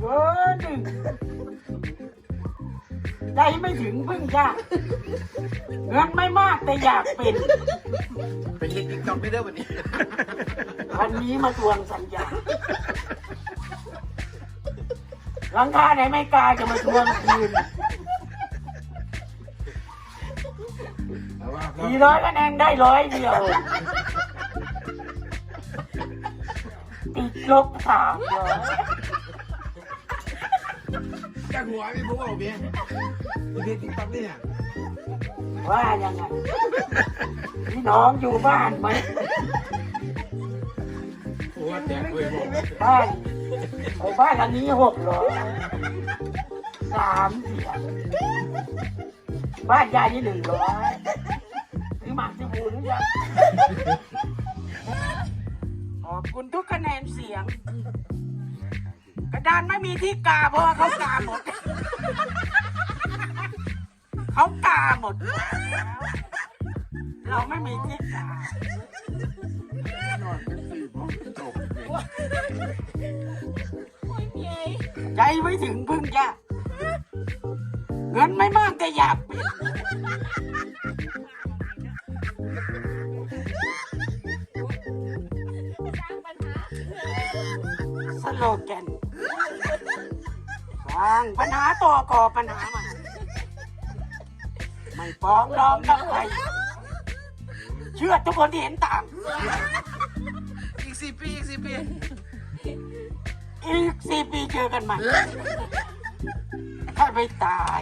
เบอร์หนึ่งใจไม่ถึงพึ่งยากเงินไม่มากแต่อยากเป็นเป็นเล่นติ๊กต็อกไม่ได้วันนี้ วันนี้มาทวงสัญญาหลังคาไหนไม่กล้าจะมาทวงคืนเอาว่าสี่ร้อยคะแนนได้ร้อยเดียว ติดลบสามร้อย จากหัวไม่พูดเอาเบี้ยเป็นเล่นติ๊กต็อกเนี่ยว่ายังไงพี่น้องอยู่บ้านไหมหัวแตกเลยบอกบ้านไอ้บ้านหลังนี้หกร้อยสามเสียงบ้านยายนี่หนึ่งร้อยซื้อหมากซื้อบูหรือยังขอบคุณทุกคะแนนเสียงก ระดานไม่มีที่กาเพราะว่าเขากาหมด เขากาหมด เราไม่มีที่กา ใจไม่ถึงพึ่งยากเงินไม่มากแต่อยากป็นสโลแกน สร้างปัญหาต่อก่อปัญหามาไม่ฟ้องร้องกับใครเชื่อทุกคนที่เห็นต่าง อีกสี่ปีอีกสี่ปีอีกสี่ปีเจอกันใหม่ถ้าไปตาย